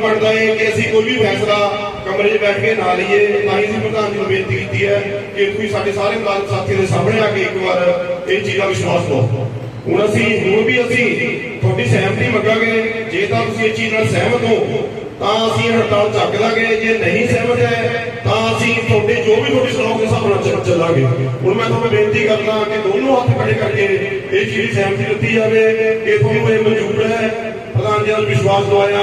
ਬਣਦਾ ਹੈ ਕਿ ਅਸੀਂ ਕੋਈ ਵੀ ਫੈਸਲਾ ਕਮਰੇ 'ਚ ਬੈਠ ਕੇ ਨਾ ਲਈਏ, ਤਾਂ ਹੀ ਅਸੀਂ ਪ੍ਰਧਾਨ ਜੀ ਨੂੰ ਬੇਨਤੀ ਕੀਤੀ ਹੈ ਕਿ ਤੁਸੀਂ ਸਾਡੇ ਸਾਰੇ ਮੁਲਾਜ਼ਮ ਸਾਥੀਆਂ ਦੇ ਸਾਹਮਣੇ ਆ ਕੇ ਇੱਕ ਵਾਰ ਇਹ ਚੀਜ਼ ਵਿਸ਼ਵਾਸ ਦਿਓ। ਹੁਣ ਅਸੀਂ, ਹੁਣ ਵੀ ਅਸੀਂ ਤੁਹਾਡੀ ਸਹਿਮਤੀ ਮੰਗਾਂਗੇ, ਜੇ ਤਾਂ ਤੁਸੀਂ ਇਹ ਚੀਜ਼ ਨਾਲ ਸਹਿਮਤ ਹੋ, ਤਾਂ ਅਸੀਂ ਹੜਤਾਲ ਚੱਕ ਲਾਂਗੇ, ਜੇ ਨਹੀਂ ਸਹਿਮਤ ਹੈ, ਤਾਂ ਅਸੀਂ ਤੁਹਾਡੇ ਜੋ ਵੀ ਤੁਹਾਡੀ ਸਲਾਹ ਦੇ ਹਿਸਾਬ ਨਾਲ ਚੱਲਾਂਗੇ। ਹੁਣ ਮੈਂ ਤੁਹਾਨੂੰ ਬੇਨਤੀ ਕਰਦਾ ਕਿ ਦੋਨੋਂ ਹੱਥ ਖੜੇ ਕਰਕੇ ਇਹ ਚੀਜ਼ ਸਹਿਮਤੀ ਦਿੱਤੀ ਜਾਵੇ, ਕਿ ਤੁਹਾਨੂੰ ਇਹ ਮਨਜ਼ੂਰ ਹੈ। ਪ੍ਰਧਾਨ ਜੀ ਦਾ ਵਿਸ਼ਵਾਸ ਦਵਾਇਆ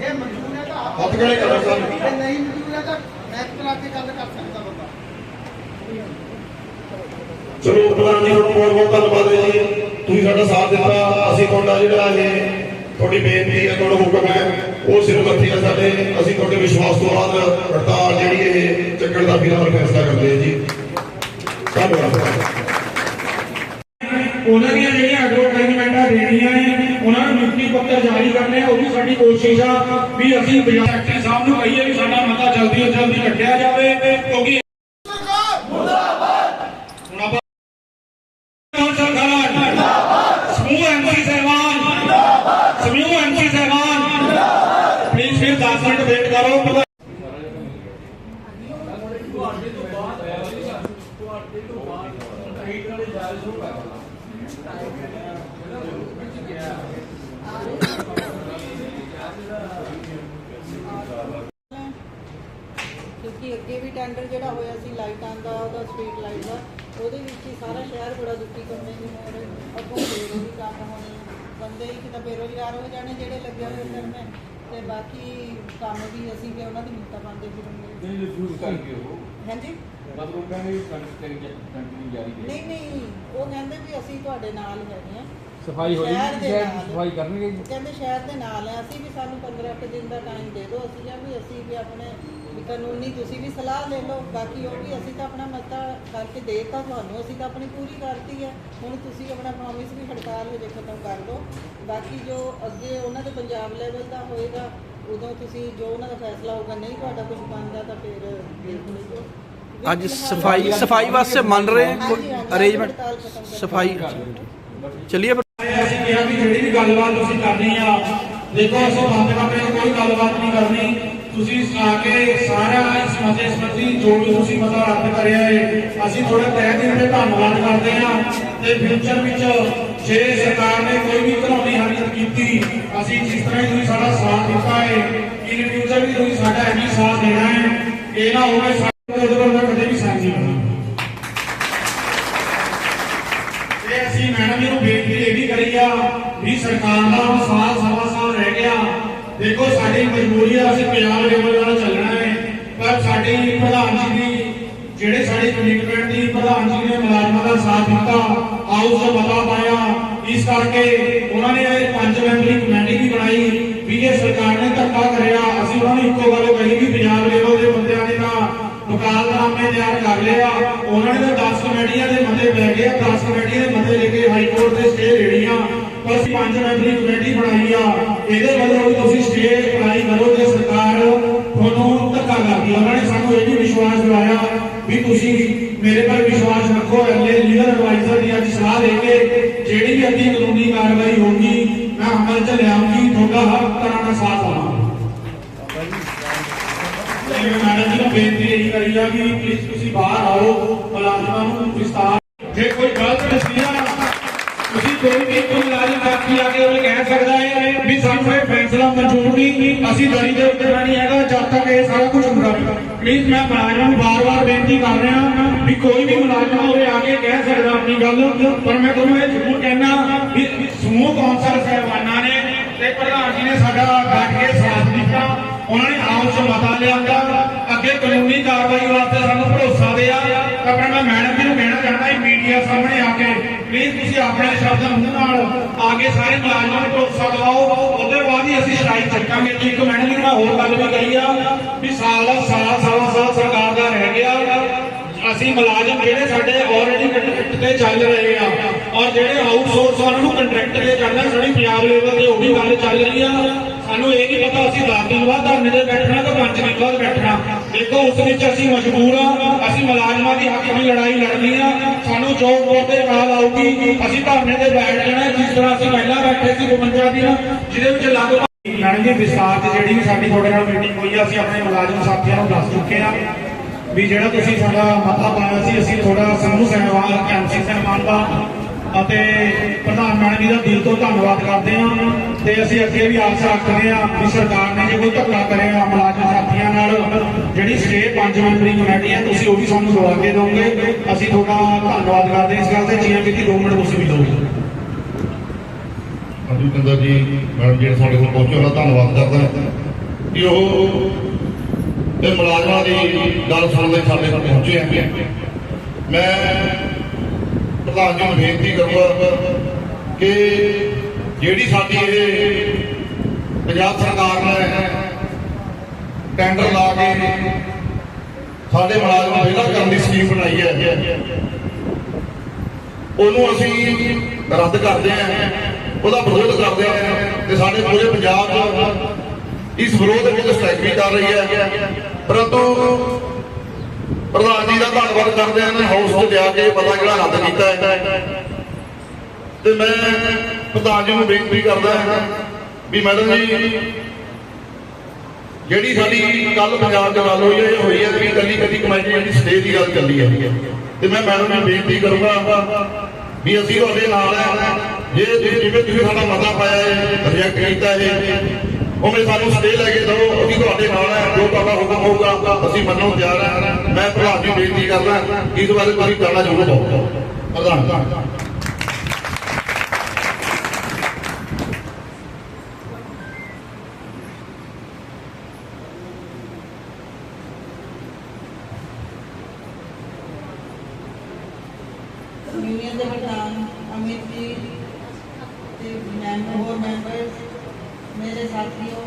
ਇਹ ਮਨਜ਼ੂਰ ਹੈ ਤਾਂ ਆਪ ਹੱਥ ਖੜੇ ਕਰੋ ਸਰ ਜੇ ਨਹੀਂ ਮਨਜ਼ੂਰ ਹੈ ਤਾਂ ਮੈਂ ਕਰਾ ਕੇ ਗੱਲ ਕਰ ਸਕਦਾ ਬੰਦਾ। ਚਲੋ ਪ੍ਰਧਾਨ ਜੀ ਤੁਹਾਨੂੰ ਬਹੁਤ ਬਹੁਤ ਧੰਨਵਾਦ ਹੈ ਜੀ। ਤੁਸੀਂ ਸਾਡਾ ਸਾਥ ਦਿੱਤਾ ਅਸੀਂ ਤੁਹਾਡਾ ਜਿਹੜਾ ਇਹ ਤੁਹਾਡੀ ਬੇਨਤੀ ਹੈ ਤੁਹਾਡਾ ਹੁਕਮ ਹੈ ਉਹ ਸਿਰ ਮੱਥੇ ਆ ਸਾਡੇ। ਅਸੀਂ ਤੁਹਾਡੇ ਵਿਸ਼ਵਾਸ ਤੋਂ ਬਾਅਦ ਹੜਤਾਲ ਜਿਹੜੀ ਇਹ ਚੱਕਣ ਦਾ ਫਿਲਹਾਲ ਫੈਸਲਾ ਕਰਦੇ ਹਾਂ ਜੀ। ਧੰਨਵਾਦ। ਉਹਨਾਂ ਦੀਆਂ ਜਿਹੜੀਆਂ ਐਡਵਰਟਾਈਜ਼ਮੈਂਟਾਂ ਦੇਣੀਆਂ ਨੇ ਉਹਨਾਂ ਨੂੰ ਨਿਯੁਕਤੀ ਪੱਤਰ ਜਾਰੀ ਕਰਨੇ ਆ ਉਹ ਵੀ ਸਾਡੀ ਕੋਸ਼ਿਸ਼ ਆ ਵੀ ਅਸੀਂ ਬਾਜ਼ਾਰ ਸੈਕਟਰੀ ਸਾਹਿਬ ਨੂੰ ਕਹੀਏ ਵੀ ਸਾਡਾ ਮਤਾ ਜਲਦੀ ਤੋਂ ਜਲਦੀ ਕੱਢਿਆ ਜਾਵੇ ਕਿਉਂਕਿ ਕਿਉਂਕਿ ਅੱਗੇ ਵੀ ਟੈਂਡਰ ਜਿਹੜਾ ਹੋਇਆ ਸੀ ਲਾਈਟਾਂ ਦਾ ਉਹਦਾ ਸਟਰੀਟ ਲਾਈਟ ਦਾ ਉਹਦੇ ਵਿੱਚ ਹੀ ਸਾਰਾ ਸ਼ਹਿਰ ਬੜਾ ਦੁਖੀ ਕਰਨੇ ਨੂੰ ਹੋ ਰਿਹਾ ਅੱਗੋਂ ਉਹ ਕੰਮ ਹੋਣੇ ਬੰਦੇ ਇੱਕ ਤਾਂ ਬੇਰੁਜ਼ਗਾਰ ਹੋ ਜਾਣੇ ਜਿਹੜੇ ਲੱਗੇ ਹੋਏ ਫਿਰਨੇ ਤੇ ਬਾਕੀ ਕੰਮ ਵੀ ਅਸੀਂ ਕਿ ਉਹਨਾਂ ਦੀ ਮਿੰਤਾ ਪਾਉਂਦੇ ਫਿਰਾਂਗੇ ਨਹੀਂ ਰਿਫਿਊਜ਼ ਕਰਕੇ ਉਹ। ਹਾਂਜੀ? ਮਤਲਬ ਕਹਿੰਦੇ ਕੰਟੀਨਿਊ ਜਾਰੀ ਹੈ ਨਹੀਂ ਨਹੀਂ ਉਹ ਕਹਿੰਦੇ ਵੀ ਅਸੀਂ ਤੁਹਾਡੇ ਨਾਲ ਹੈਗੇ ਆ। ਸਫ਼ਾਈ ਹੋਈ ਸ਼ਹਿਰ ਦੇ ਸ਼ਹਿਰ ਨਾਲ। ਦੀ ਸਫ਼ਾਈ ਕਰਨਗੇ ਕਹਿੰਦੇ ਸ਼ਹਿਰ ਦੇ ਨਾਲ ਆ ਅਸੀਂ ਵੀ ਸਾਨੂੰ 15 ਕੁ ਦਿਨ ਦਾ ਟਾਈਮ ਦੇ ਦਿਓ ਅਸੀਂ ਕਿਹਾ ਵੀ ਅਸੀਂ ਵੀ ਆਪਣੇ ਵੀ ਕਾਨੂੰਨੀ ਤੁਸੀਂ ਵੀ ਸਲਾਹ ਲੈ ਲਓ ਬਾਕੀ ਉਹ ਵੀ ਅਸੀਂ ਤਾਂ ਆਪਣਾ ਮਤਾ ਕਰਕੇ ਦੇਤਾ ਤੁਹਾਨੂੰ ਅਸੀਂ ਤਾਂ ਆਪਣੀ ਪੂਰੀ ਕਰਤੀ ਹੈ। ਹੁਣ ਤੁਸੀਂ ਆਪਣਾ ਪ੍ਰੋਮਿਸ ਵੀ ਹੜਤਾਲ ਹੋ ਜੇ ਖਤਮ ਕਰ ਦਿਓ। ਬਾਕੀ ਜੋ ਅੱਗੇ ਉਹਨਾਂ ਦੇ ਪੰਜਾਬ ਲੈਵਲ ਦਾ ਹੋਏਗਾ ਉਦੋਂ ਤੁਸੀਂ ਜੋ ਉਹਨਾਂ ਦਾ ਫੈਸਲਾ ਹੋਊਗਾ ਨਹੀਂ ਤੁਹਾਡਾ ਕੁਝ ਬਣਦਾ ਤਾਂ ਫਿਰ ਦੇਖ ਲਈਓ ਵੀ ਅੱਜ ਸਫ਼ਾਈ ਸਫ਼ਾਈ ਵਾਸਤੇ ਮੰਨ ਰਹੇ ਹਾਂਜੀ, ਅਰੇਂਜਮੈਂਟ ਹੜਤਾਲ ਖਤਮ ਕਰ ਸਫ਼ਾਈ ਵੀ ਜਿਹੜੀ ਵੀ ਗੱਲਬਾਤ ਤੁਸੀਂ ਕਰਨੀ ਆ, ਦੇਖੋ, ਅਸੀਂ ਬੰਦ ਕਮਰੇ ਕੋਈ ਗੱਲਬਾਤ ਨਹੀਂ ਕਰਨੀ। ਤੁਸੀਂ ਆ ਕੇ ਸਾਰਾ ਇਸ ਮਤੇ ਸੰਬੰਧੀ ਜੋ ਵੀ ਤੁਸੀਂ ਮਤਾ ਰੱਦ ਕਰਿਆ ਹੈ ਅਸੀਂ ਤੁਹਾਡਾ ਤਹਿ ਦਿਲ ਤੇ ਧੰਨਵਾਦ ਕਰਦੇ ਹਾਂ ਤੇ ਫਿਊਚਰ ਵਿੱਚ ਜੇ ਸਰਕਾਰ ਨੇ ਕੋਈ ਵੀ ਘਰੌਣੀ ਹਰਕਤ ਕੀਤੀ, ਅਸੀਂ ਜਿਸ ਤਰ੍ਹਾਂ ਤੁਸੀਂ ਸਾਡਾ ਸਾਥ ਦਿੱਤਾ ਹੈ ਇਨ ਫਿਊਚਰ ਵੀ ਤੁਸੀਂ ਸਾਡਾ ਐਵੇਂ ਸਾਥ ਦੇਣਾ ਹੈ ਇਹ ਨਾ ਹੋਵੇ ਸਰਕਾਰ ਦਾ ਹੁਣ ਸਵਾ ਸਾਲ ਰਹਿ ਗਿਆ। ਦੇਖੋ, ਸਾਡੀ ਮਜਬੂਰੀ ਆ, ਅਸੀਂ ਪੰਜਾਬ ਲੈਵਲ ਨਾਲ ਚੱਲਣਾ ਹੈ। ਪਰ ਸਾਡੀ ਪ੍ਰਧਾਨ ਜੀ ਦੀ, ਜਿਹੜੇ ਸਾਡੇ ਕਮਿਟਮੈਂਟ ਦੀ ਪ੍ਰਧਾਨ ਜੀ ਨੇ ਮੁਲਾਜ਼ਮਾਂ ਦਾ ਸਾਥ ਦਿੱਤਾ ਹਾਊਸ ਦਾ ਮਤਾ ਪਾਇਆ। ਇਸ ਕਰਕੇ ਉਹਨਾਂ ਨੇ ਪੰਜ ਮੈਂਬਰੀ ਕਮੇਟੀ ਵੀ ਬਣਾਈ ਵੀ ਇਹ ਸਰਕਾਰ ਨੇ ਧੱਕਾ ਕਰਿਆ। ਅਸੀਂ ਉਹਨਾਂ ਨੂੰ ਇੱਕੋ ਗੱਲ ਕਹੀ ਵੀ ਪੰਜਾਬ ਲੈਵਲ ਦੇ ਬੰਦਿਆਂ ਨੇ ਤਾਂ ਮੁਕਾਲਨਾਮੇ ਤਿਆਰ ਕਰ ਲਿਆ। ਉਹਨਾਂ ਨੇ ਤਾਂ 10 ਕਮੇਟੀਆਂ ਦੇ ਮਤੇ ਲੈ ਗਏ 10 ਕਮੇਟੀਆਂ ਦੇ ਮਤੇ ਲੈ ਕੇ ਹਾਈ ਕੋਰਟ ਦੇ ਸਟੇ ਲੈਣੀਆਂ ਪਰ ਅਸੀਂ ਪੰਜ ਮੈਂਬਰੀ ਕਮੇਟੀ ਬਣਾਈ ਆ ਇਹਦੇ ਵੱਲੋਂ ਵੀ ਤੁਸੀਂ ਸਟੇ ਅਪਲਾਈ ਕਰੋ ਤੇ ਸਰਕਾਰ ਤੁਹਾਨੂੰ ਧੱਕਾ ਕਰਦੀ ਆ। ਉਹਨਾਂ ਨੇ ਸਾਨੂੰ ਇਹ ਵੀ ਵਿਸ਼ਵਾਸ ਦਿਵਾਇਆ ਵੀ ਤੁਸੀਂ ਮੇਰੇ ਪਰ ਵਿਸ਼ਵਾਸ ਰੱਖੋ। ਐਲੇ ਲੀਗਲ ਐਡਵਾਈਜ਼ਰ ਦੀ ਅੱਜ ਸਲਾਹ ਦੇ ਕੇ ਜਿਹੜੀ ਵੀ ਅੱਗੇ ਕਾਨੂੰਨੀ ਕਾਰਵਾਈ ਹੋਊਗੀ, ਮੈਂ ਅਮਲ ਚ ਲਿਆਉਂਗੀ ਤੁਹਾਡਾ ਹਰ ਤਰ੍ਹਾਂ ਦਾ ਸਾਥ ਦਵਾਂਗਾ। ਜਿਵੇਂ ਮੈਡਮ ਜੀ ਨੂੰ ਬੇਨਤੀ ਇਹ ਕਰੀ ਆ ਕਿ ਪਲੀਜ਼ ਤੁਸੀਂ ਬਾਹਰ ਆਓ। ਮੁਲਾਜ਼ਮਾਂ ਨੂੰ ਵਿਸਤਾਰ ਜੇ ਕੋਈ ਗਲਤ ਨਸੀਹਾ ਤੁਸੀਂ ਕੋਈ ਵੀ ਕੋਈ ਮੁਲਾਜ਼ਮ ਬਾਕੀ ਆ ਕੇ ਉਹ ਕਹਿ ਸਕਦਾ ਹੈ ਵੀ ਸਾਨੂੰ ਇਹ ਫੈਸਲਾ ਮਨਜ਼ੂਰ ਨਹੀਂ ਅਸੀਂ ਦਰੀ ਦੇ ਉੱਤੇ ਨਹੀਂ ਹੈਗਾ, ਜਦ ਤੱਕ ਇਹ ਸਾਰਾ ਕੁਝ ਹੁੰਦਾ ਪਲੀਜ਼ ਮੈਂ ਮੁਲਾਜ਼ਮਾਂ ਨੂੰ ਬਾਰ-ਬਾਰ ਬੇਨਤੀ ਕਰ ਰਿਹਾ ਵੀ ਕੋਈ ਵੀ ਮੁਲਾਜ਼ਮ ਹੋਵੇ, ਆ ਕੇ ਕਹਿ ਸਕਦਾ ਆਪਣੀ ਗੱਲ। ਪਰ ਮੈਂ ਤੁਹਾਨੂੰ ਇਹ ਜ਼ਰੂਰ ਕਹਿਣਾ ਵੀ ਸਮੂਹ ਕੌਂਸਲ ਸਹਿਬਾਨਾਂ ਨੇ ਤੇ ਪ੍ਰਧਾਨ ਜੀ ਨੇ ਸਾਡਾ ਡਟ ਕੇ ਸਾਥ ਦਿੱਤਾ। ਉਹਨਾਂ ਨੇ ਆਪ ਚ ਮਤਾ ਲਿਆਂਦਾ। ਕਾਨੂੰਨੀ ਕਾਰਵਾਈ ਵਾਸਤੇ ਸਾਨੂੰ ਭਰੋਸਾ ਦਿਆ। ਤਾਂ ਮੈਂ ਮੈਡਮ ਜੀ ਨੂੰ ਕਹਿਣਾ ਚਾਹੁੰਦਾ ਹਾਂ ਮੀਡੀਆ ਸਾਹਮਣੇ ਆ ਕੇ ਪਲੀਜ਼ ਤੁਸੀਂ ਆਪਣੇ ਸ਼ਬਦ ਮੂੰਹ ਨਾਲ ਆ ਕੇ ਸਾਰੇ ਮੁਲਾਜ਼ਮਾਂ ਨੂੰ ਭਰੋਸਾ ਦਿਵਾਓ। ਉਹਦੇ ਬਾਅਦ ਹੀ ਅਸੀਂ ਸਟ੍ਰਾਈਕ ਚੱਕਾਂਗੇ ਜੀ ਇੱਕ ਮੈਡਮ ਜੀ ਮੈਂ ਹੋਰ ਗੱਲ ਵੀ ਕਹੀ ਆ ਵੀ ਸਾਲ ਸਾਲ ਸਾਲ ਸਾਲ ਸਰਕਾਰ ਦਾ ਰਹਿ ਗਿਆ। ਅਸੀਂ ਮੁਲਾਜ਼ਮ ਜਿਹੜੇ ਸਾਡੇ ਆਲਰੇਡੀ ਕੰਟਰੈਕਟ ਤੇ ਚੱਲ ਰਹੇ ਆ ਔਰ ਜਿਹੜੇ ਆਊਟਸੋਰਸ ਉਹਨਾਂ ਨੂੰ ਕੰਟਰੈਕਟ ਤੇ ਕਰਨਾ, ਸਾਡੀ ਪੰਜਾਬ ਲੈਵਲ ਤੇ ਉਹ ਵੀ ਗੱਲ ਚੱਲ ਰਹੀ ਆ। ਸਾਨੂੰ ਇਹ ਨਹੀਂ ਪਤਾ ਅਸੀਂ 10 ਦਿਨ ਬਾਅਦ ਧਰਨੇ ਤੇ ਬੈਠਣਾ ਕਿ 5 ਦਿਨ ਬਾਅਦ ਬੈਠਣਾ। ਦੇਖੋ, ਉਸ ਵਿੱਚ ਅਸੀਂ ਮਜਬੂਰ ਆ, ਅਸੀਂ ਮੁਲਾਜ਼ਮਾਂ ਦੀ ਹੱਕ ਦੀ ਲੜਾਈ ਲੜਨੀ ਆ। ਸਾਨੂੰ ਚੌਕ ਬੋਰਡ ਕਾਲ ਆਊਗੀ, ਅਸੀਂ ਧਰਨੇ ਤੇ ਬੈਠ ਜਾਣਾ ਜਿਸ ਤਰ੍ਹਾਂ ਅਸੀਂ ਪਹਿਲਾਂ ਬੈਠੇ ਸੀ 52 ਦਿਨ, ਜਿਹਦੇ ਵਿੱਚ ਲਗਭਗ ਮੈਡਮ ਜੀ ਵਿਸਤਾਰ ਤੇ ਜਿਹੜੀ ਵੀ ਸਾਡੀ ਤੁਹਾਡੇ ਨਾਲ ਮੀਟਿੰਗ ਹੋਈ ਆ, ਅਸੀਂ ਆਪਣੇ ਮੁਲਾਜ਼ਮ ਸਾਥੀਆਂ ਨੂੰ ਦੱਸ ਚੁੱਕੇ ਆ ਵੀ ਜਿਹੜਾ ਤੁਸੀਂ ਸਾਡਾ ਮਤਾ ਪਾਇਆ ਸੀ, ਅਸੀਂ ਤੁਹਾਡਾ ਸਮੂਹ ਸਹਿਬਾਨ ਐਮਸੀ ਸਹਿਬਾਨ ਦਾ ਅਤੇ ਪ੍ਰਧਾਨ ਮੈਡਮ ਜੀ ਦਾ ਦਿਲ ਤੋਂ ਧੰਨਵਾਦ ਕਰਦੇ ਹਾਂ ਤੇ ਅਸੀਂ ਅੱਗੇ ਵੀ ਆਸ ਰੱਖਦੇ ਹਾਂ ਵੀ ਸਰਕਾਰ ਨੇ ਜੇ ਕੋਈ ਧੱਕਾ ਕਰਿਆ ਮੁਲਾਜ਼ਮ ਸਾਥੀਆਂ ਨਾਲ, ਜਿਹੜੀ ਸਟੇ ਪੰਜ ਮੈਂਬਰੀ ਕਮੇਟੀ ਹੈ, ਤੁਸੀਂ ਉਹ ਵੀ ਸਾਨੂੰ ਦਵਾ ਕੇ ਦਿਓਗੇ। ਅਸੀਂ ਤੁਹਾਡਾ ਧੰਨਵਾਦ ਕਰਦੇ ਇਸ ਗੱਲ ਤੇ। ਜੀਆਂ ਕਿ 2 ਮਿੰਟ ਤੁਸੀਂ ਵੀ ਦਿਓਗੇ ਅਜੂ ਕੰਦਰ ਜੀ, ਮੈਡਮ ਜੀ, ਸਾਡੇ ਕੋਲ ਪਹੁੰਚੇ ਉਹਨਾਂ ਧੰਨਵਾਦ ਕਰਦਾ ਕਿ ਉਹ ਇਹ ਮੁਲਾਜ਼ਮਾਂ ਦੀ ਗੱਲ ਸੁਣਨ ਲਈ ਸਾਡੇ ਕੋਲ ਪਹੁੰਚੇ ਆ ਮੈਂ ਪ੍ਰਧਾਨ ਜੀ ਨੂੰ ਬੇਨਤੀ ਕਰੂੰਗਾ ਕਿ ਜਿਹੜੀ ਸਾਡੀ ਇਹ ਪੰਜਾਬ ਸਰਕਾਰ ਨੇ ਟੈਂਡਰ ਲਾ ਕੇ ਸਾਡੇ ਮੁਲਾਜ਼ਮਾਂ ਨੂੰ ਵਿਹਲਾ ਕਰਨ ਦੀ ਸਕੀਮ ਬਣਾਈ ਹੈ, ਉਹਨੂੰ ਅਸੀਂ ਰੱਦ ਕਰਦੇ ਹਾਂ, ਉਹਦਾ ਵਿਰੋਧ ਕਰਦੇ ਹਾਂ ਤੇ ਸਾਡੇ ਪੂਰੇ ਪੰਜਾਬ 'ਚ ਇਸ ਵਿਰੋਧ ਵਿੱਚ ਸਟ੍ਰਾਈਕ ਵੀ ਚੱਲ ਰਹੀ ਹੈ। ਪਰੰਤੂ ਪ੍ਰਧਾਨ ਜੀ ਦਾ ਧੰਨਵਾਦ ਕਰਦੇ ਹਾਂ ਨੇ ਹਾਊਸ 'ਚ ਲਿਆ ਕੇ ਪਤਾ ਜਿਹੜਾ ਰੱਦ ਕੀਤਾ ਹੈ। ਤੇ ਮੈਂ ਪ੍ਰਧਾਨ ਜੀ ਨੂੰ ਬੇਨਤੀ ਕਰਦਾ ਹਾਂ ਵੀ ਮੈਡਮ ਜੀ, ਜਿਹੜੀ ਸਾਡੀ ਕੱਲ ਪੰਜਾਬ 'ਚ ਗੱਲ ਹੋਈ ਹੈ, ਇਹ ਹੋਈ ਹੈ ਕਿ ਕੱਲੀ ਕੱਲੀ ਕਮੇਟੀ ਜਿਹੜੀ ਸਟੇ ਦੀ ਗੱਲ ਚੱਲੀ ਹੈ। ਤੇ ਮੈਂ ਮੈਡਮ ਨੂੰ ਬੇਨਤੀ ਕਰੂੰਗਾ ਵੀ ਅਸੀਂ ਤੁਹਾਡੇ ਨਾਲ ਹੈ। ਜੇ ਤੁਸੀਂ- ਜਿਵੇਂ ਤੁਸੀਂ ਸਾਡਾ ਮਤਾ ਪਾਇਆ ਹੈ ਰਿਜੈਕਟ ਕੀਤਾ ਹੈ, ਉਵੇਂ ਸਾਨੂੰ ਸਟੇ ਲੈ ਕੇ ਦਿਓ, ਅਸੀਂ ਤੁਹਾਡੇ ਨਾਲ ਹੈ, ਜੋ ਤੁਹਾਡਾ ਹੁਕਮ ਹੋਊਗਾ, ਅਸੀਂ ਮੰਨਣ ਨੂੰ ਤਿਆਰ ਹੈ। ਮੈਂ ਪ੍ਰਧਾਨ ਜੀ ਨੂੰ ਬੇਨਤੀ ਕਰਦਾ ਕਿ ਇਸ ਬਾਰੇ ਤੁਸੀਂ ਕਰਨਾ ਜ਼ਰੂਰ ਪਾਓ ਪ੍ਰਧਾਨ। ਯੂਨੀਅਨ ਦੇ ਪ੍ਰਧਾਨ ਅਮਿਤ ਜੀ ਤੇ ਮੈਂਬਰ ਹੋਰ ਮੈਂਬਰਸ, ਮੇਰੇ ਸਾਥੀਓ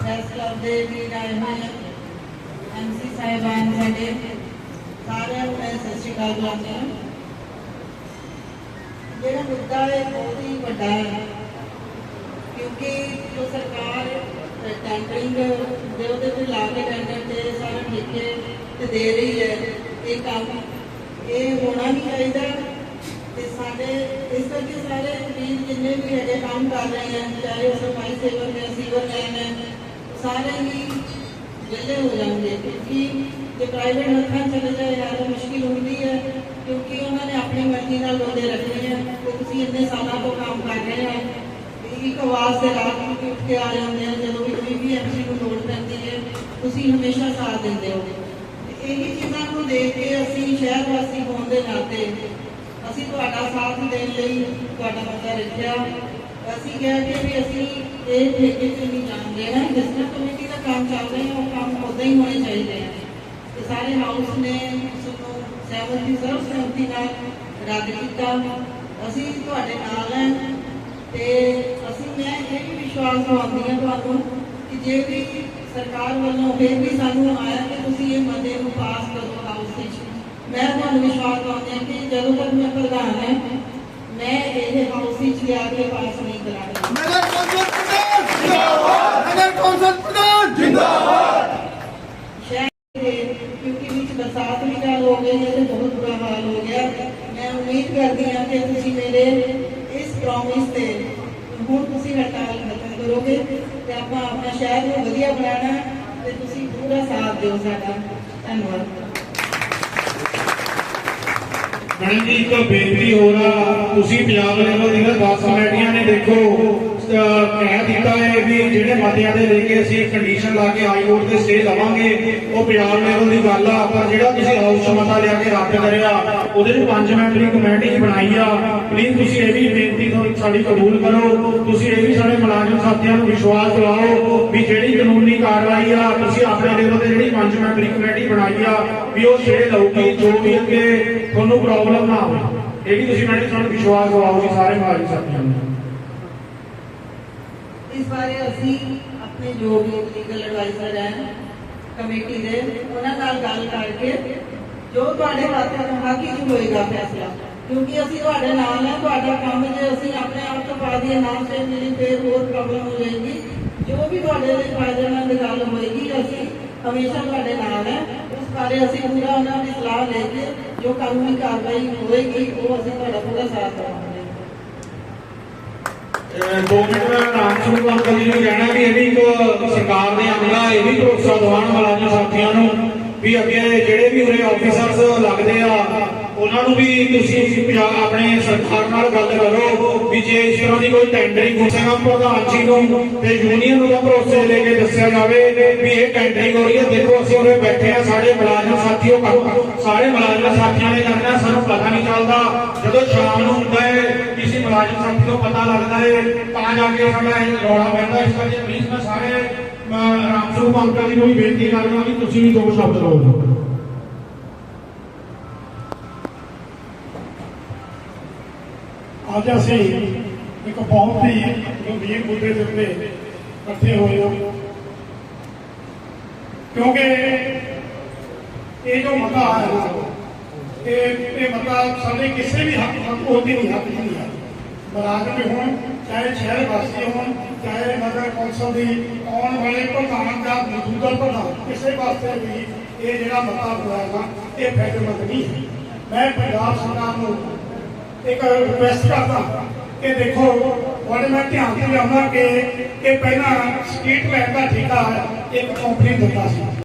ਪ੍ਰੈਸ ਕਲੱਬ ਦੇ ਵੀ ਆਏ ਹੋਏ ਐਮਸੀ ਸਾਹਿਬਾਨ ਸਾਡੇ ਸਾਰਿਆਂ ਨੂੰ ਮੈਂ ਸਤਿ ਸ਼੍ਰੀ ਅਕਾਲ ਬੁਲਾਉਂਦੀ ਹਾਂ। ਜਿਹੜਾ ਮੁੱਦਾ ਹੈ ਬਹੁਤ ਹੀ ਵੱਡਾ ਹੈ, ਕਿਉਂਕਿ ਜੋ ਸਰਕਾਰ ਟੈਂਡਰਿੰਗ ਦੇ ਉਹਦੇ ਤੇ ਲਾ ਕੇ ਟੈਂਡਰ ਤੇ ਸਾਰਾ ਠੇਕੇ ਤੇ ਦੇ ਰਹੀ ਹੈ, ਇਹ ਕੰਮ, ਇਹ ਹੋਣਾ ਵੀ ਚਾਹੀਦਾ ਤੇ ਸਾਡੇ ਇਸ ਕਰਕੇ ਸਾਰੇ ਵੀਰ ਜਿੰਨੇ ਵੀ ਹੈਗੇ ਕੰਮ ਕਰ ਰਹੇ ਹਨ, ਚਾਹੇ ਉਹ ਸਫ਼ਾਈ ਸੇਵਕ ਹੈ, ਸੀਵਰ ਮੈਨ ਹੈ, ਸਾਰੇ ਹੀ ਵਿਹਲੇ ਹੋ ਜਾਣਗੇ ਕਿਉਂਕਿ ਜੇ ਪ੍ਰਾਈਵੇਟ ਹੱਥਾਂ 'ਚ ਚਲੇ ਜਾਏ ਤਾਂ ਮੁਸ਼ਕਿਲ ਹੁੰਦੀ ਹੈ। ਕਿਉਂਕਿ ਉਹਨਾਂ ਨੇ ਨਾਲ ਬੰਦੇ ਰੱਖਣੇ ਆ। ਤੇ ਤੁਸੀਂ ਇੰਨੇ ਸਾਲਾਂ ਤੋਂ ਕੰਮ ਕਰ ਰਹੇ ਆ। ਇੱਕ ਆਵਾਜ਼ ਦੇ ਰਾਤ ਨੂੰ ਉੱਠ ਕੇ ਆ ਜਾਂਦੇ ਆ। ਜਦੋਂ ਵੀ ਕੋਈ ਵੀ ਐਮਸੀ ਨੂੰ ਲੋੜ ਪੈਂਦੀ ਹੈ, ਤੁਸੀਂ ਹਮੇਸ਼ਾ ਸਾਥ ਦਿੰਦੇ ਹੋ। ਇਹੀ ਚੀਜ਼ਾਂ ਨੂੰ ਦੇਖ ਕੇ ਅਸੀਂ ਸ਼ਹਿਰ ਵਾਸੀ ਹੋਣ ਦੇ ਨਾਤੇ ਅਸੀਂ ਤੁਹਾਡਾ ਸਾਥ ਦੇਣ ਲਈ ਤੁਹਾਡਾ ਬੰਦਾ ਰੱਖਿਆ। ਅਸੀਂ ਕਿਹਾ ਕਿ ਵੀ ਅਸੀਂ ਇਹ ਠੇਕੇ 'ਚ ਨਹੀਂ ਜਾਣਦੇ ਨਾ ਜਿਸ ਤਰ੍ਹਾਂ ਕਮੇਟੀ ਦਾ ਕੰਮ ਚੱਲ ਰਿਹਾ ਉਹ ਕੰਮ ਉਦਾਂ ਹੀ ਹੋਣੇ ਚਾਹੀਦੇ ਆ। ਤੇ ਸਾਰੇ ਹਾਊਸ ਨੇ ਉਸ ਨੂੰ ਸਹਿਮਤੀ ਸਰਵ ਸਹਿਮਤੀ ਨਾਲ ਰੱਦ ਕੀਤਾ। ਅਸੀਂ ਤੁਹਾਡੇ ਨਾਲ ਹਾਂ ਤੇ ਅਸੀਂ, ਮੈਂ ਇਹ ਵੀ ਵਿਸ਼ਵਾਸ ਦਿਵਾਉਂਦੀ ਹਾਂ ਤੁਹਾਨੂੰ ਕਿ ਜੇ ਵੀ ਸਰਕਾਰ ਵੱਲੋਂ ਫਿਰ ਵੀ ਸਾਨੂੰ ਆਇਆ ਕਿ ਤੁਸੀਂ ਇਹ ਮਤੇ ਨੂੰ ਪਾਸ ਕਰੋ ਹਾਊਸ ਵਿੱਚ, ਮੈਂ ਤੁਹਾਨੂੰ ਵਿਸ਼ਵਾਸ ਦਿਵਾਉਂਦੀ ਹਾਂ ਕਿ ਜਦੋਂ ਤੱਕ ਮੈਂ ਪ੍ਰਧਾਨ ਹਾਂ, ਮੈਂ ਇਹ ਹਾਊਸ ਵਿੱਚ ਲਿਆ ਕੇ ਪਾਸ ਨਹੀਂ ਕਰਾਂਗੀ ਨਗਰ ਕੌਂਸਲ ਪ੍ਰਧਾਨ ਜਿੰਦਾਬਾਦ ਨਗਰ ਕੌਂਸਲ ਪ੍ਰਧਾਨ ਜਿੰਦਾਬਾਦ ਸ਼ਹਿਰ ਦੇ ਕਿਉਂਕਿ ਵਿੱਚ ਬਰਸਾਤ ਵੀ ਨਾਲ ਹੋ ਗਈ ਹੈ ਤੇ ਬਹੁਤ ਬੁਰਾ ਹਾਲ ਹੋ ਗਿਆ ਮੈਂ ਉਮੀਦ ਕਰਦੀ ਹਾਂ ਕਿ ਤੁਸੀਂ ਮੇਰੇ ਇਸ ਪ੍ਰੋਮਿਸ ਤੇ ਹੁਣ ਤੁਸੀਂ ਹੜਤਾਲ ਖਤਮ ਕਰੋਗੇ ਤੇ ਆਪਾਂ ਆਪਣਾ ਸ਼ਹਿਰ ਨੂੰ ਵਧੀਆ ਬਣਾਉਣਾ ਤੇ ਤੁਸੀਂ ਪੂਰਾ ਸਾਥ ਦਿਓ ਸਾਡਾ। ਧੰਨਵਾਦ। ਮੈਡਮ ਜੀ ਇੱਕ ਬੇਨਤੀ ਹੋਰ ਆ, ਤੁਸੀਂ ਪੰਜਾਬ ਲੈਵਲ ਦੀਆਂ 10 ਕਮੇਟੀਆਂ ਨੇ ਦੇਖੋ। ਕਹਿ ਦਿੱਤਾ ਹੈ ਵੀ ਜਿਹੜੇ ਮਤਿਆਂ ਦੇ ਲੈ ਕੇ ਅਸੀਂ ਕੰਡੀਸ਼ਨ ਲਾ ਕੇ ਹਾਈ ਕੋਰਟ ਦੇ ਸਟੇ ਲਵਾਂਗੇ, ਉਹ ਪੰਜਾਬ ਲੈਵਲ ਦੀ ਗੱਲ ਆ, ਪਰ ਜਿਹੜਾ ਤੁਸੀਂ ਹਾਊਸ ਮਤਾ ਲਿਆ ਕੇ ਰੱਦ ਕਰਿਆ, ਉਹਦੇ ਵਿੱਚ ਪੰਜ ਮੈਂਬਰੀ ਕਮੇਟੀ ਬਣਾਈ ਆ। ਪਲੀਜ਼ ਤੁਸੀਂ ਇਹ ਵੀ ਬੇਨਤੀ ਤੁਹਾਨੂੰ ਸਾਡੀ ਕਬੂਲ ਕਰੋ, ਤੁਸੀਂ ਇਹ ਵੀ ਸਾਡੇ ਮੁਲਾਜ਼ਮ ਸਾਥੀਆਂ ਨੂੰ ਵਿਸ਼ਵਾਸ ਦਿਵਾਓ ਵੀ ਜਿਹੜੀ ਕਾਨੂੰਨੀ ਕਾਰਵਾਈ ਆ, ਤੁਸੀਂ ਆਪਣੇ ਲੈਵਲ ਤੇ ਜਿਹੜੀ ਪੰਜ ਮੈਂਬਰੀ ਕਮੇਟੀ ਬਣਾਈ ਆ, ਵੀ ਉਹ ਸਟੇ ਲਊਗੀ, ਜੋ ਵੀ ਅੱਗੇ ਤੁਹਾਨੂੰ ਪ੍ਰੋਬਲਮ ਨਾ ਹੋਵੇ। ਇਹ ਵੀ ਤੁਸੀਂ ਮੈਡਮ ਸਾਨੂੰ ਵਿਸ਼ਵਾਸ ਦਿਵਾਓ ਸਾਰੇ ਮੁਲਾਜ਼ਮ ਸਾਥੀਆਂ ਨੂੰ। ਇਸ ਬਾਰੇ ਅਸੀਂ ਆਪਣੇ ਜੋ ਵੀ ਲੀਗਲ ਐਡਵਾਈਜ਼ਰ ਹੈ ਕਮੇਟੀ ਦੇ, ਉਹਨਾਂ ਨਾਲ ਗੱਲ ਕਰਕੇ ਜੋ ਤੁਹਾਡੇ ਹੱਥ ਹੱਕ ਹੋਏਗਾ ਫੈਸਲਾ। ਕਿਉਂਕਿ ਅਸੀਂ ਤੁਹਾਡੇ ਨਾਲ ਹਾਂ, ਤੁਹਾਡਾ ਕੰਮ ਜੇ ਅਸੀਂ ਆਪਣੇ ਆਪ ਤੋਂ ਪਾ ਦਈਏ ਨਾ ਸੇ ਮਿਲੀ ਫੇਰ ਹੋਰ ਪ੍ਰੋਬਲਮ ਹੋ ਜਾਏਗੀ। ਜੋ ਵੀ ਤੁਹਾਡੇ ਲਈ ਫਾਇਦੇਮੰਦ ਗੱਲ ਹੋਏਗੀ, ਅਸੀਂ ਹਮੇਸ਼ਾ ਤੁਹਾਡੇ ਨਾਲ ਹੈ। ਉਸ ਬਾਰੇ ਅਸੀਂ ਪੂਰਾ ਉਹਨਾਂ ਦੀ ਸਲਾਹ ਲੈ ਕੇ ਜੋ ਕਾਨੂੰਨੀ ਕਾਰਵਾਈ ਹੋਏਗੀ, ਉਹ ਅਸੀਂ ਤੁਹਾਡਾ ਪੂਰਾ ਸਾਥ ਦੇਵਾਂਗੇ। ਦੋ ਮਿੰਟ ਮੈਂ ਨਾਮ ਸ਼ੁਰੂ ਅੰਕਲ ਜੀ ਨੂੰ ਕਹਿਣਾ ਵੀ ਇਹ ਵੀ ਇੱਕ ਸਰਕਾਰ ਦੇ ਅਮਲਾ ਇਹ ਵੀ ਭਰੋਸਾ ਦਿਵਾਉਣ ਮੁਲਾਜ਼ਮ ਸਾਥੀਆਂ ਨੂੰ ਵੀ ਅੱਗੇ ਜਿਹੜੇ ਵੀ ਉਰੇ ਆਫੀਸਰਸ ਲੱਗਦੇ ਆ ਉਹਨਾਂ ਨੂੰ ਵੀ ਤੁਸੀਂ ਪੰਜਾਬ ਆਪਣੇ ਸਰਕਾਰ ਨਾਲ ਗੱਲ ਕਰੋ ਵੀ ਜੇ ਇਸ ਤਰ੍ਹਾਂ ਦੀ ਕੋਈ ਟੈਂਡਰਿੰਗ ਹੋਵੇਗਾ ਪ੍ਰਧਾਨ ਜੀ ਨੂੰ ਤੇ ਯੂਨੀਅਨ ਨੂੰ ਤਾਂ ਭਰੋਸੇ ਲੈ ਕੇ ਦੱਸਿਆ ਜਾਵੇ ਵੀ ਇਹ ਟੈਂਡਰਿੰਗ ਹੋ ਰਹੀ ਹੈ ਦੇਖੋ ਅਸੀਂ ਉਰੇ ਬੈਠੇ ਆ ਸਾਡੇ ਮੁਲਾਜ਼ਮ ਸਾਥੀਓ ਸਾਰੇ ਮੁਲਾਜ਼ਮ ਸਾਥੀਆਂ ਨੇ ਕਰਨਾ ਸਾਨੂੰ ਪਤਾ ਨਹੀਂ ਚੱਲਦਾ। ਜਦੋਂ ਸ਼ਾਮ ਨੂੰ ਹੁੰਦਾ ਹੈ ਕਿਸੇ ਮੁਲਾਜ਼ਮ ਸਾਥੀ ਨੂੰ ਪਤਾ ਲੱਗਦਾ ਹੈ ਤਾਂ ਜਾ ਕੇ ਸਾਡਾ ਇਹ ਰੌਲਾ ਪੈਂਦਾ ਇਸ ਕਰਕੇ ਪਲੀਜ਼ ਮੈਂ ਸਾਰੇ ਅਹ, ਅੰਕਲ ਜੀ ਨੂੰ ਵੀ ਬੇਨਤੀ ਕਰਦਾ ਕਿ ਤੁਸੀਂ ਵੀ ਦੋ ਸ਼ਬਦ ਲਓ ਅੱਜ ਅਸੀਂ ਇੱਕ ਬਹੁਤ ਹੀ ਗੰਭੀਰ ਮੁੱਦੇ ਦੇ ਉੱਤੇ ਇਕੱਠੇ ਹੋਏ ਹਾਂ। ਕਿਉਂਕਿ ਇਹ ਜੋ ਮਤਾ ਹੈ ਇਹ ਇਹ ਮਤਾ ਸਾਡੇ ਕਿਸੇ ਵੀ ਹੱਕ ਹੱਕ ਉਹਦੀ ਨਹੀਂ, ਹੱਕ ਨਹੀਂ ਹੈ। ਮੁਲਾਜ਼ਮ ਵੀ ਹੋਣ, ਚਾਹੇ ਸ਼ਹਿਰ ਵਾਸੀ ਹੋਣ, ਚਾਹੇ ਨਗਰ ਕੌਂਸਲ ਦੀ ਆਉਣ ਵਾਲੇ ਪ੍ਰਧਾਨ ਜਾਂ ਮੌਜੂਦਾ ਪ੍ਰਧਾਨ, ਕਿਸੇ ਵਾਸਤੇ ਵੀ ਇਹ ਜਿਹੜਾ ਮਤਾ ਹੋਇਆ ਇਹ ਫਾਇਦੇਮੰਦ ਨਹੀਂ ਹੈ। ਮੈਂ ਪੰਜਾਬ ਸਰਕਾਰ ਨੂੰ ਇੱਕ ਰਿਕੁਐਸਟ ਕਰਦਾ ਕਿ ਦੇਖੋ ਤੁਹਾਡੇ ਮੈਂ ਧਿਆਨ ਤੇ ਲਿਆਉਂਦਾ ਕਿ ਇਹ ਪਹਿਲਾਂ ਸਟੇਟ ਲਾਈਟ ਦਾ ਠੇਕਾ ਇੱਕ ਕੰਪਨੀ ਦਿੱਤਾ ਸੀ।